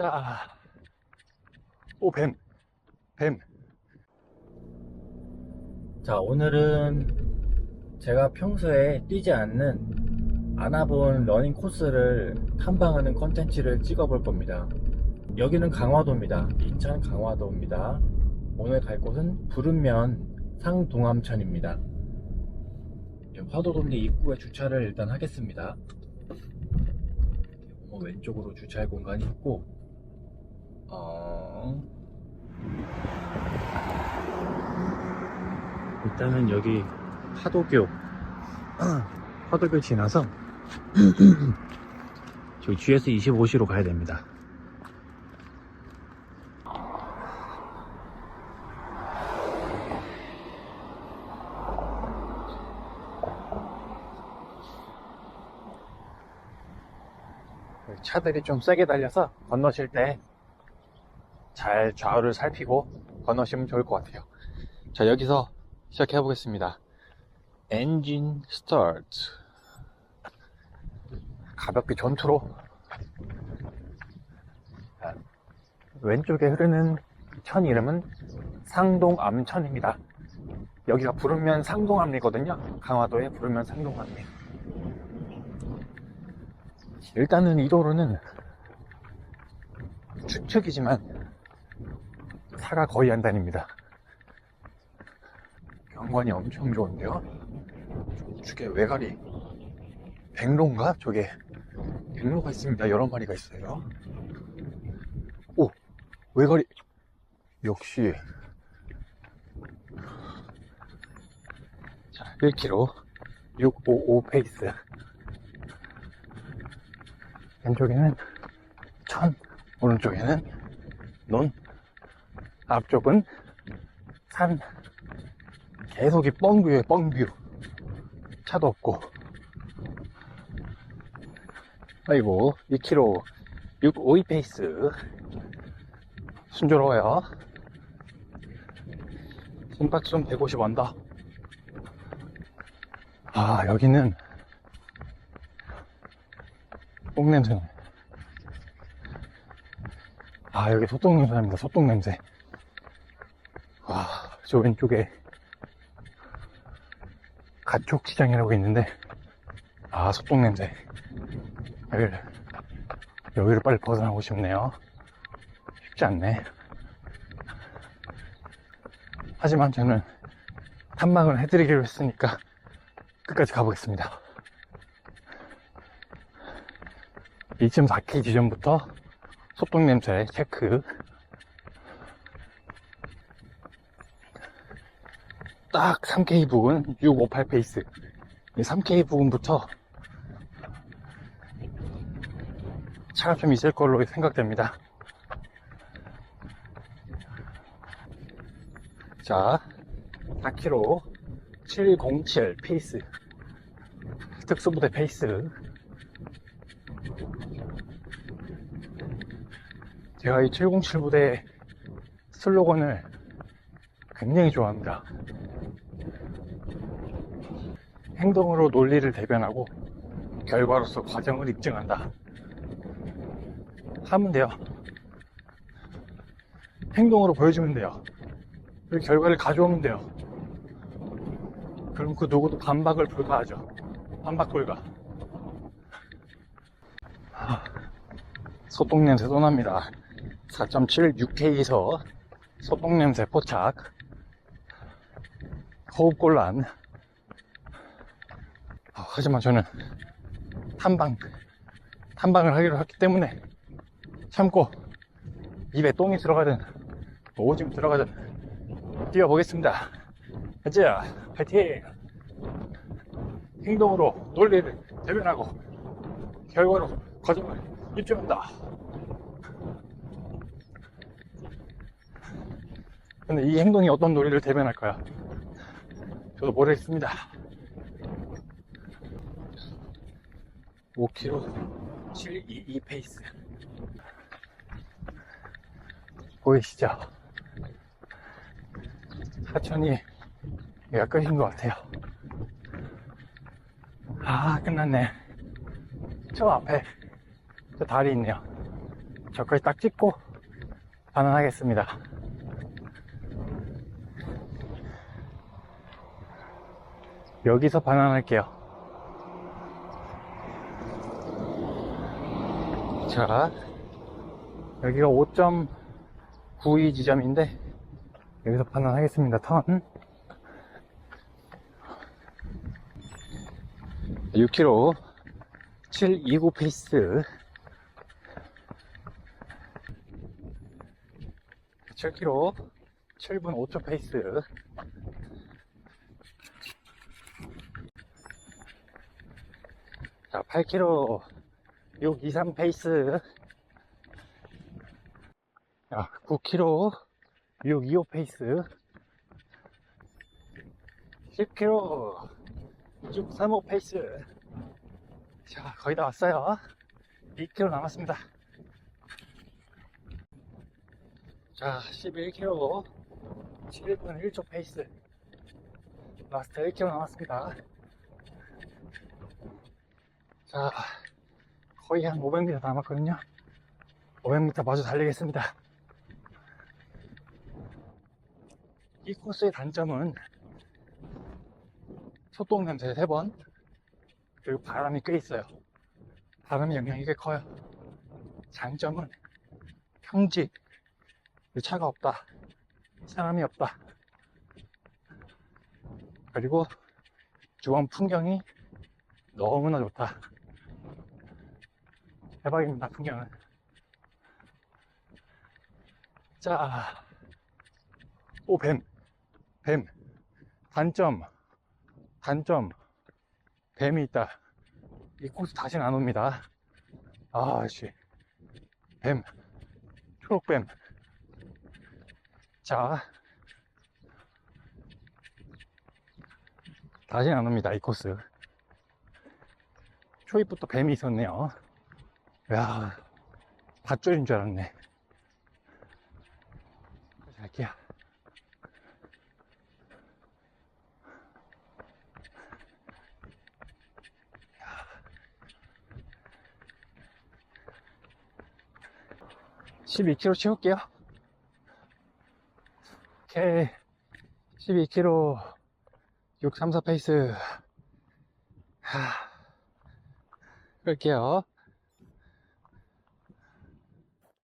자, 오, 뱀. 뱀. 자, 오늘은 제가 평소에 뛰지 않는 안 와본 러닝 코스를 탐방하는 컨텐츠를 찍어볼 겁니다. 여기는 강화도입니다. 인천 강화도입니다. 오늘 갈 곳은 부른면 상동암천입니다. 화도동네 입구에 주차를 일단 하겠습니다. 어, 왼쪽으로 주차할 공간이 있고, 어... 일단은 여기 화도교 화도교 지나서 저기 GS 25시로 가야 됩니다. 차들이 좀 세게 달려서 건너실 때 잘 좌우를 살피고 건너시면 좋을 것 같아요. 자, 여기서 시작해 보겠습니다. 엔진 스타트. 가볍게 전투로. 자, 왼쪽에 흐르는 천 이름은 상동암천입니다. 여기가 부르면 상동암리거든요. 강화도에 부르면 상동암리. 일단은 이 도로는 추측이지만 차가 거의 안 다닙니다. 경관이 엄청 좋은데요. 우측에 외가리 백로인가? 저게 백로가 있습니다. 여러 마리가 있어요. 오 외가리 역시 자 1km 655 페이스 왼쪽에는 천 오른쪽에는 논 앞쪽은 산 계속 이 뻥뷰에 뻥뷰 차도 없고. 아이고 2km 652 페이스 순조로워요. 심박수 150 언더 아 여기는 똥냄새 아 여기 소똥냄새 납니다. 소똥냄새. 와 저 왼쪽에 가축시장이라고 있는데 아 소똥 냄새. 여기를 여기를 빨리 벗어나고 싶네요. 쉽지 않네. 하지만 저는 탐방을 해드리기로 했으니까 끝까지 가보겠습니다. 2.4K 지점부터 소똥 냄새 체크 딱 3K 부근 658 페이스. 이 3K 부근부터 차가 좀 있을 걸로 생각됩니다. 자 4km 707 페이스. 특수부대 페이스. 제가 이 707 부대 슬로건을 굉장히 좋아합니다 행동으로 논리를 대변하고 결과로서 과정을 입증한다. 하면 돼요. 행동으로 보여주면 돼요. 그리고 결과를 가져오면 돼요. 그럼 그 누구도 반박을 불가하죠. 반박 불가. 하, 소똥 냄새 또 납니다. 4.76K에서 소똥 냄새 포착. 호흡곤란. 아, 하지만 저는 탐방, 탐방을 하기로 했기 때문에 참고 입에 똥이 들어가든 뭐 오줌 들어가든 뛰어보겠습니다. 가자, 파이팅! 행동으로 논리를 대변하고 결과로 과정을 입증한다. 근데 이 행동이 어떤 논리를 대변할까요? 저도 모르겠습니다. 5km 722 페이스 보이시죠? 하천이 여기가 끝인 것 같아요 아 끝났네 저 앞에 저 다리 있네요 저까지 딱 찍고 반환하겠습니다. 여기서 반환할게요. 자, 여기가 5.92 지점인데, 여기서 반환하겠습니다. 턴. 6km 729 페이스 7km 7분 5초 페이스 자 8km 623 페이스. 자 9km 625 페이스. 10km 635 페이스. 자 거의 다 왔어요. 2km 남았습니다. 자 11km 7분 1초 페이스. 라스트 1km 남았습니다. 자 거의 한 500m 남았거든요. 500m 마저 달리겠습니다. 이 코스의 단점은 소똥 냄새 3번 그리고 바람이 꽤 있어요. 바람의 영향이 꽤 커요. 장점은 평지 차가 없다 사람이 없다. 그리고 주변 풍경이 너무나 좋다 대박입니다 풍경은 자, 오, 뱀, 뱀. 단점, 단점. 뱀이 있다. 이 코스 다시는 안 옵니다. 아, 씨. 뱀. 초록뱀. 자. 다시는 안 옵니다, 이 코스. 초입부터 뱀이 있었네요. 야 밧줄인 줄 알았네. 다시 갈게요. 야. 12km 채울게요. 오케이. 12km 634 페이스. 하. 끌게요.